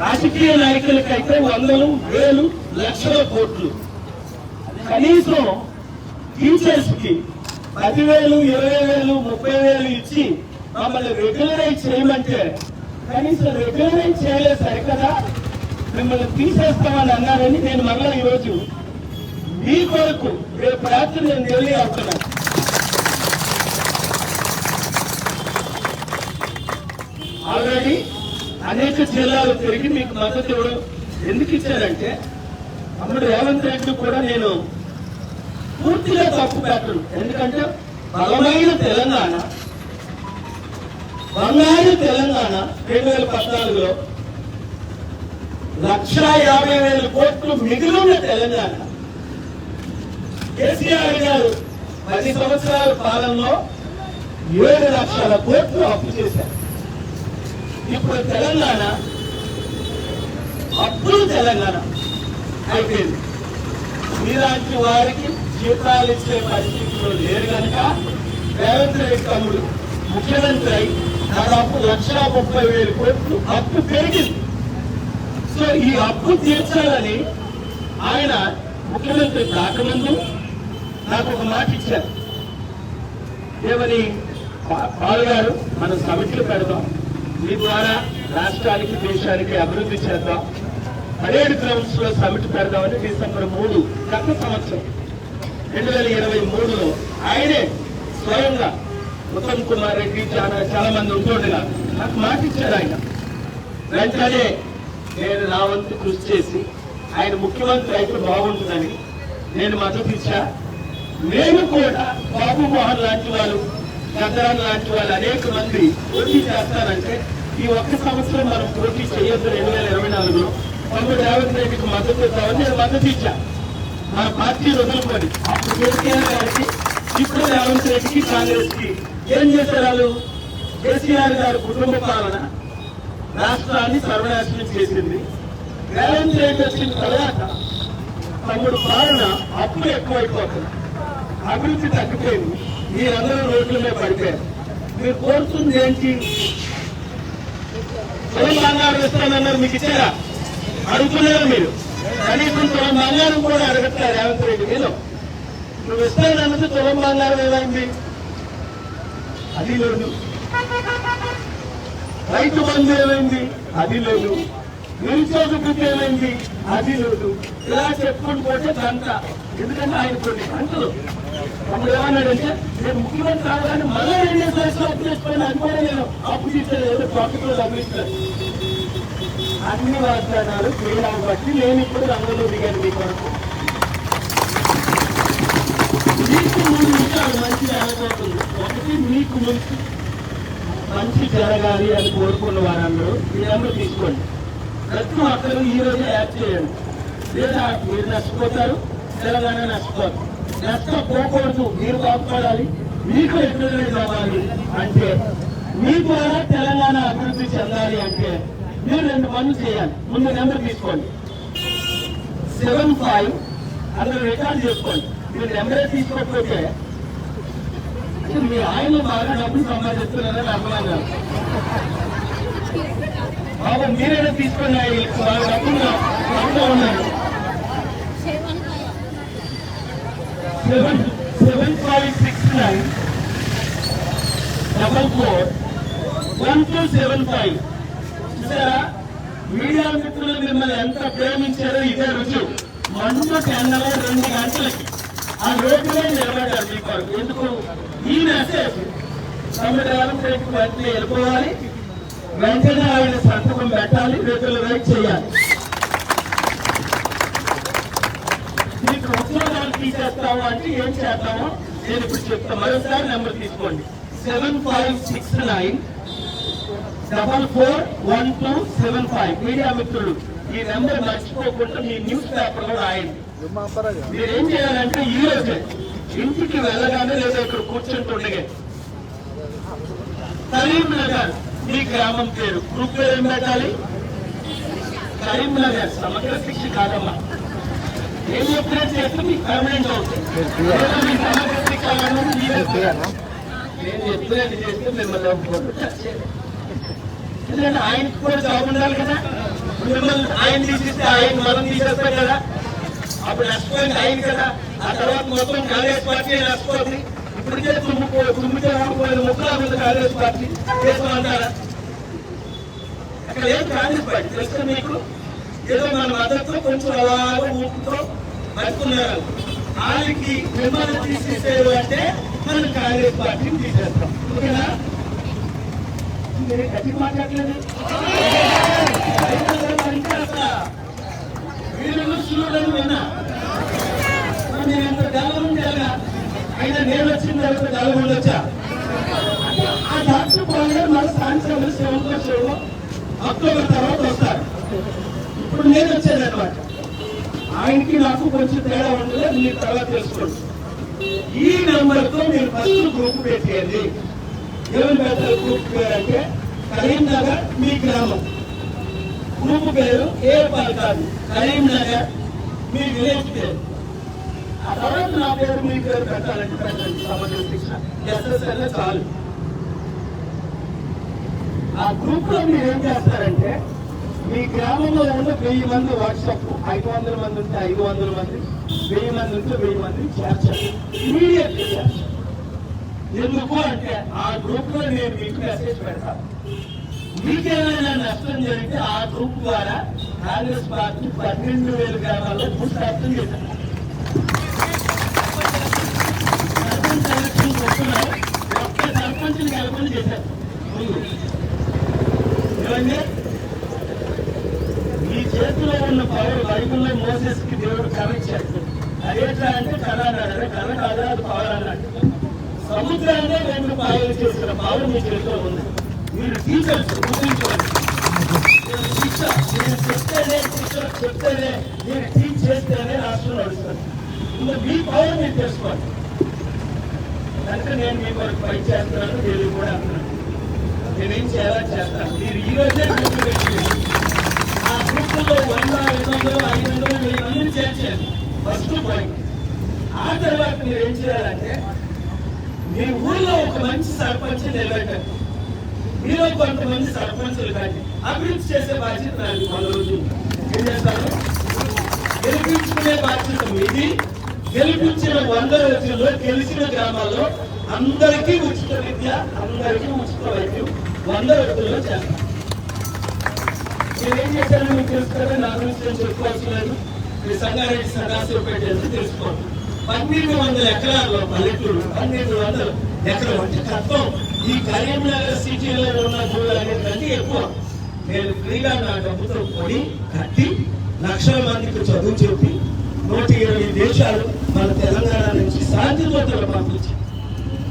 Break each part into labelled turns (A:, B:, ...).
A: రాజకీయ నాయకులకైతే వందలు వేలు లక్షల కోట్లు. కనీసం టీచర్స్కి పదివేలు ఇరవై వేలు ముప్పై వేలు ఇచ్చి మమ్మల్ని రెగ్యులరైజ్ చేయమంటే కనీసం రెగ్యులరైజ్ చేయలేదు సరికదా? మిమ్మల్ని తీసేస్తామని అన్నారని నేను మళ్ళీ ఈరోజు మీ కొరకు రేపు రాత్రి నేను ఢిల్లీ అవుతున్నాను ఆల్రెడీ అనేక జిల్లాలు తిరిగి మీకు మద్దతు ఇవ్వడం ఎందుకు ఇచ్చారంటే అప్పుడు రేవంత్ రెడ్డి కూడా నేను పూర్తిగా తప్పు పెట్టను. ఎందుకంటే బలమైన తెలంగాణ బంగారు తెలంగాణ రెండు వేల పద్నాలుగులో లక్ష యాభై వేల కోట్లు మిగిలిన తెలంగాణ. కేసీఆర్ గారు పది సంవత్సరాల పాలనలో ఏడు లక్షల కోట్లు అప్పు చేశారు. ఇప్పుడు తెలంగాణ అప్పుడు తెలంగాణ అయిపోయింది. మీలాంటి వారికి జీతాలు ఇచ్చే పరిస్థితిలో లేరు కనుక రేవంత్ రెడ్డి తమ్ముడు ముఖ్యమంత్రి అయి దాదాపు లక్ష ముప్పై వేలు కోట్లు అప్పు పెరిగింది. సో ఈ అప్పు తీర్చాలని ఆయన ముఖ్యమంత్రి కాకముందు నాకు ఒక మాట ఇచ్చారు. ఏమని పాల్గారు గారు మనం సమిట్లు పెడదాం. మీ ద్వారా రాష్ట్రానికి దేశానికి అభివృద్ధి చేద్దాం. పరేడ్ గ్రౌండ్స్లో సమిట్ పెడదామని డిసెంబర్ మూడు గత సంవత్సరం రెండు వేల ఇరవై మూడులో ఆయనే స్వయంగా ఉత్తమ్ కుమార్ రెడ్డి చాలా చాలా మంది ఉంటుండగా నాకు మాట ఇచ్చారు ఆయన. వెంటనే నేను నా వంతు కృషి చేసి ఆయన ముఖ్యమంత్రి అయితే బాగుంటుందని నేను మద్దతు ఇచ్చా. నేను కూడా బాబు మోహన్ లాంటి వాళ్ళు గద్దరాన్ లాంటి వాళ్ళు అనేక మంది పోటీ చేస్తారంటే ఈ ఒక్క సంవత్సరం మనం పోటీ చేయొద్దు రెండు వేల ఇరవై నాలుగులో తమ్ముడు రేవంత్ రెడ్డికి మద్దతు ఇద్దామని నేను మద్దతు ఇచ్చా. మన పార్టీ వదులుకొని. అప్పుడు కేసీఆర్ గారికి ఇప్పుడు రేవంత్ రెడ్డికి కాంగ్రెస్కి ఏం చేశారు వాళ్ళు? కేసీఆర్ గారి కుటుంబ పాలన రాష్ట్రాన్ని సర్వనాశనం చేసింది. రేవంత్ రెడ్డి వచ్చిన తర్వాత తమ్ముడు పాలన అప్పులు ఎక్కువైపోతుంది. అభివృద్ధి తగ్గిపోయింది. మీరందరూ రోడ్ల మీద పడిపోయారు. మీరు కోరుతుంది ఏంటి? పొలం బంగారం ఇస్తానన్నారు మీకు ఇచ్చారా? అడుగుతున్నారు మీరు. కనీసం తులం బంగారం కూడా అడగట్లేదు రేవంత్ రెడ్డి మీరు నువ్వు ఇస్తానన్నది తులం బంగారం ఏదైంది అది లేదు. రైతు బంధు ఏమైంది? అది లేదు. నిరుద్యోగ వృత్తి ఏమైంది? అది లేదు. ఇలా చెప్పుకుంటూ పోతే గంట ఎందుకంటే ఆయన కొన్ని గంటలు అప్పుడు ఏమన్నాడంటే నేను ముఖ్యమంత్రి రావడానికి మళ్ళీ అప్పు నేను అప్పు అన్ని వాగ్దానాలు చేయడాన్ని బట్టి నేను ఇప్పుడు రంగంలో దిగాను మీ కొరకు మీకు మూడు విషయాలు మంచి జరగబోతుంది ఒకటి మీకు ముందు మంచి జరగాలి అని కోరుకున్న వారందరూ ఈ తీసుకోండి ప్రతి ఒక్కరు ఈ రోజు యాడ్ చేయండి. లేదా మీరు నష్టపోతారు తెలంగాణ నష్టపోతారు నష్టపోకూడదు మీరు కాపాడాలి మీకు ఎక్కడ కావాలి అంటే మీ ద్వారా తెలంగాణ అభివృద్ధి చెందాలి అంటే మీరు రెండు పనులు చేయాలి. ముందు నెంబర్ తీసుకోండి. సెవెన్ ఫైవ్ అందులో రికార్డ్ చేసుకోండి. మీరు నెంబరే తీసుకోకపోతే అంటే మీ ఆయన బాగా డబ్బులు సంపాదిస్తున్నారని అర్థమైనా బాబు మీరైనా తీసుకున్నాయి బాగా డబ్బులు డబ్బులు ఉన్నారు seven seven five six nine double four one two seven five చూసారా? మీడియా మిత్రులు మిమ్మల్ని ఎంత ప్రేమించారో ఇదే రుజువు. మండు టెన్నలో రెండు గంటలకి. ఆ రోడ్డులో నిలబడ్డారు మీ కొరకు ఎందుకు? ఈ మెసేజ్ తమిళ రేవంత్ రెడ్డి వెళ్ళిపోవాలి. వెంటనే ఆయన సంతకం పెట్టాలి. రైట్ చేయాలి మీకు ఉద్యోగాలు తీసేస్తాము అంటే ఏం చేద్దాము? నేను ఇప్పుడు చెప్తాను మరోసారి నెంబర్ తీసుకోండి. Seven five six nine double four one two seven five. Media మిత్రులు ఈ నెంబర్ మర్చిపోకుండా మీ న్యూస్ పేపర్లో రాయండి. మీరు ఏం చేయాలంటే ఈ రోజే ఇంటికి వెళ్ళగానే లేదా ఇక్కడ కూర్చుంటుండగా కరీంనగర్ మీ గ్రామం పేరు. గ్రూప్ పేరు ఏం పెట్టాలి? కరీంనగర్ సమగ్ర శిక్ష కాదమ్మా. ఏం చేస్తే మీకు పర్మనెంట్ అవుతుంది మీ నేను చెప్పినట్టు చేస్తే మిమ్మల్ని ఒప్పుకోండి ఎందుకంటే ఆయనకు కూడా జాబ్ ఉండాలి కదా మిమ్మల్ని ఆయన తీసిస్తే ఆయన మనం తీసేస్తాం కదా అప్పుడు నష్టపోయింది ఆయన కదా ఆ తర్వాత మొత్తం కాంగ్రెస్ పార్టీ నష్టపోతుంది ఇప్పటికే తుమ్ముకో తుమ్మితే ఊడిపోయిన ముక్కలా కాంగ్రెస్ పార్టీ చేస్తామంటారా అక్కడ ఏం కాంగ్రెస్ పార్టీ తెలుసు మీకు ఏదో మన మద్దతు కొంచెం అలాగా ఊపుతో బతుకున్నారు. వాళ్ళకి మిమ్మల్ని తీసేసారు అంటే మనం కాంగ్రెస్ పార్టీని తీసేస్తాం. ఓకేనా? మీరు గట్టి మాట్లాడలేదు? అంటే అసలు శివుడని విన్నా నేను ఎంత గర్వం ఉండాలా అయినా నేను వచ్చిన తర్వాత గర్వం ఉండొచ్చా? ఆ డాక్టర్ పోలే మన సాయంత్రం శివంతో అక్టోబర్ తర్వాత వస్తారు. ఇప్పుడు నేను వచ్చాను అనమాట ఆయనకి నాకు కొంచెం తేడా ఉండదు మీరు తర్వాత తెలుసుకోండి. ఈ నెంబర్తో మీరు ఫస్ట్ గ్రూప్ పెట్టేయండి ఎవరు పెట్టాలి గ్రూప్ పేరు అంటే కరీంనగర్ మీ గ్రామం. గ్రూప్ పేరు ఏ పాల్ కాదు కరీంనగర్ మీ విలేజ్ పేరు. ఆ తర్వాత నా పేరు మీ పేరు పెట్టాలంటే పెట్టండి సంబంధించిన ఎస్ఎస్ఎల్ చాలు. ఆ గ్రూప్లో మీరు ఏం చేస్తారంటే మీ గ్రామంలో ఉన్న వెయ్యి మంది వాట్సాప్ ఐదు వందల మంది ఉంటే ఐదు వందల మంది వెయ్యి మంది ఉంటే వెయ్యి మంది చేర్చాలి. ఇమీడియట్ ఎందుకు అంటే ఆ గ్రూప్లో నేను మీకు మెసేజ్ పెడతాను మీకేమైనా నష్టం జరిగితే ఆ గ్రూప్ ద్వారా కాంగ్రెస్ పార్టీ పన్నెండు వేల గ్రామాల్లో పుస్తకం చేశారు. ఒక్క సర్పంచ్ని కలపని చేశారు. ఈ చేతిలో ఉన్న పవర్ బైబుల్లో మోసెస్కి దేవుడు కథ ఇచ్చాడు అదేట్లా అంటే కథ అన్నాడు. కళ కథ అది పవర్ అన్నాడు. సముద్రాన్ని రెండు పాయలు చేసిన పవర్ మీ చేతిలో ఉంది. మీరు టీచర్స్ గుర్తించుకోండి నేను టీచర్ నేను చెప్తేనే టీచర్ చెప్తేనే నేను టీచ్ చేస్తేనే రాష్ట్రం నడుస్తాను ఇంకా మీ పవర్ మీరు తెలుసుకోండి కనుక నేను మీ కొరకు పని చేస్తున్నాను మీరు కూడా అంటున్నాను నేనేం చేయాలని చేస్తాను. మీరు ఈ రోజే గ్రూప్ పెట్టుకోండి ఆ గ్రూపులో వంద ఐదు వందలు ఐదు వందలు వెయ్యి మందిని చేర్చాను ఫస్ట్ పాయింట్ ఆ తర్వాత మీరు ఏం చేయాలంటే మీ ఊళ్ళో ఒక మంచి సర్పంచ్ నిలబెట్టండి. మీలో కొంతమంది సర్పంచులు కానీ అభివృద్ధి చేసే బాధ్యత నాకు మన రోజు ఏం చేస్తారు? గెలిపించుకునే బాధ్యత మీది. గెలిపించిన వంద రోజుల్లో గెలిచిన గ్రామాల్లో అందరికీ ఉచిత విద్య అందరికీ ఉచిత వైద్యం వంద రోజుల్లో చేస్తారు. నేనేం చేశాను మీకు తెలుసు కదా నా గురించి నేను చెప్పుకోవాల్సి లేదు. మీరు సంగారెడ్డి సదాశివ పెట్టేసి తెలుసుకోండి పన్నెండు వందల ఎకరాల్లో పల్లెటూరు పన్నెండు వందల ఎకరం అంటే తత్వం ఈ కరీంనగర్ సిటీలో ఉన్న భూములు కంటే ఎక్కువ. నేను ఫ్రీగా నా డబ్బుతో కొని కట్టి లక్షల మందికి చదువు చెప్పి నూట ఇరవై దేశాలు మన తెలంగాణ నుంచి శాంతి దూతలు పంపించి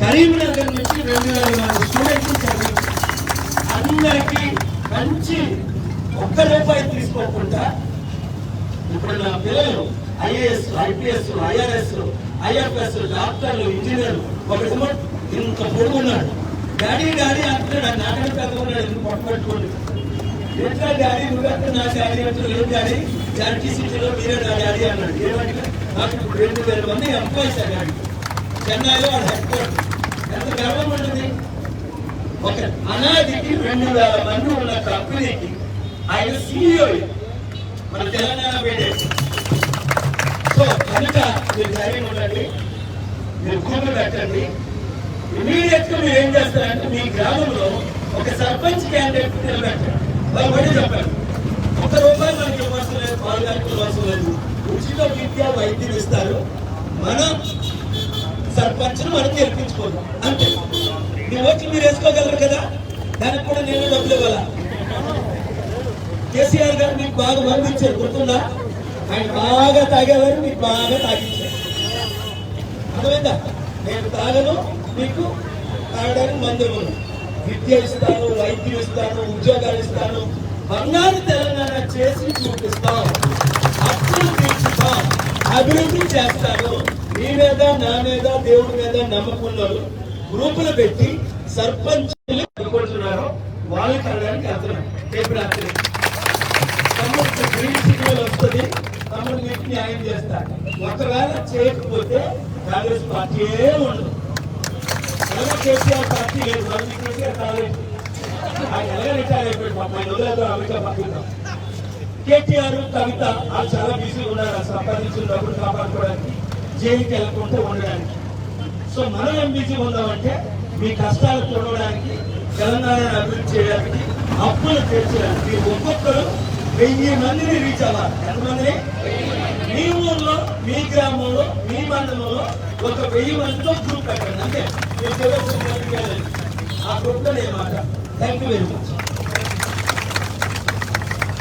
A: కరీంనగర్ నుంచి రెండు వేల మంది స్టూడెంట్స్ చదివించి అందరికీ మంచి ఒక్క రూపాయి తీసుకోకుండా ఇప్పుడు నా పిల్లలు ఐఏఎస్ ఐపీఎస్ ఐఆర్ఎస్ ఐఎఫ్ఎస్ డాక్టర్లు ఇంజనీర్లు ఒకటేమో ఇంత పొడుగున్నాడు. డాడీ డాడీ అంటున్నాడు నాకంటే పెద్ద ఉన్నాడు ఎందుకు పట్టుకోండి ఎట్లా డాడీ? నువ్వెక్కడ నా డాడీ అంటే లేదు డాడీ? చారిటీ సిటీలో మీరే నా డాడీ అన్నాడు. ఏమంటే? నాకు ఇప్పుడు రెండు వేల మంది ఎంప్లాయీస్ డాడీ. చెన్నైలో వాళ్ళ హెడ్ క్వార్టర్ ఎంత గర్వం ఉంటుంది? ఒక అనాదికి రెండు వేల మంది ఉన్న కంపెనీకి ఆయన సీఈఓ మన తెలంగాణ పేరే. సో కనుక మీరు ధైర్యం ఉండండి మీరు గ్రూప్ పెట్టండి ఇమీడియట్గా మీరు ఏం చేస్తారంటే మీ గ్రామంలో ఒక సర్పంచ్ క్యాండిడేట్ నిలబెట్టండి వాళ్ళు కూడా చెప్పండి ఒక రూపాయి మనకి ఇవ్వాల్సిన లేదు పాల్గొనకు ఇవ్వాల్సిన లేదు. ఉచిత విద్య వైద్యం ఇస్తారు. మనం సర్పంచ్ను మనం గెలిపించుకోవాలి. అంతే. మీ ఓట్లు మీరు వేసుకోగలరు కదా? దానికి కూడా నేను డబ్బులు ఇవ్వాలా? కేసీఆర్ గారు మీకు బాగా పంపించారు గుర్తుందా? ఆయన బాగా తాగేవారు మీకు బాగా తాగించారు. అర్థమైందా? నేను తాగను మీకు తాగడానికి మందులు విద్య ఇస్తాను వైద్యం ఇస్తాను ఉద్యోగాలు ఇస్తాను. బంగారు తెలంగాణ చేసి చూపిస్తాం. అప్పులు తీర్చుతాం. అభివృద్ధి చేస్తాను. మీ మీద నా మీద దేవుడి మీద నమ్మకున్నారు గ్రూపులు పెట్టి సర్పంచ్ అనుకుంటున్నారో వాళ్ళకి అనడానికి వెళ్తున్నాం. రేపు రాత్రి. చేయకపోతే కాంగ్రెస్ పార్టీయే ఉండదు. ఎలాగో కేసీఆర్ పార్టీ లేదు. మళ్ళీ కేసీఆర్ కాలేదు ఆయన ఎలా రిటైర్ అయిపోయాడు పాపం? ఆయన అమెరికా పంపిద్దాం కేటీఆర్ కవిత వాళ్ళు చాలా బిజీగా ఉన్నారు. సంపాదించిన డబ్బులు కాపాడుకోవడానికి జైలుకి వెళ్ళకుండా ఉండడానికి. సో మనం ఏం బిజీ ఉందామంటే మీ కష్టాలు చూడడానికి తెలంగాణను అభివృద్ధి చేయడానికి అప్పులు తీర్చడానికి ఒక్కొక్కరు వెయ్యి మందిని రీచ్ అవ్వాలి. ఎంతమందిని? మీ ఊర్లో మీ గ్రామంలో మీ మండలంలో ఒక వెయ్యి మందితో గ్రూప్ పెట్టండి అంతే. మీరు ఆ గ్రూప్లో నేను మాట థ్యాంక్ యూ వెరీ మచ్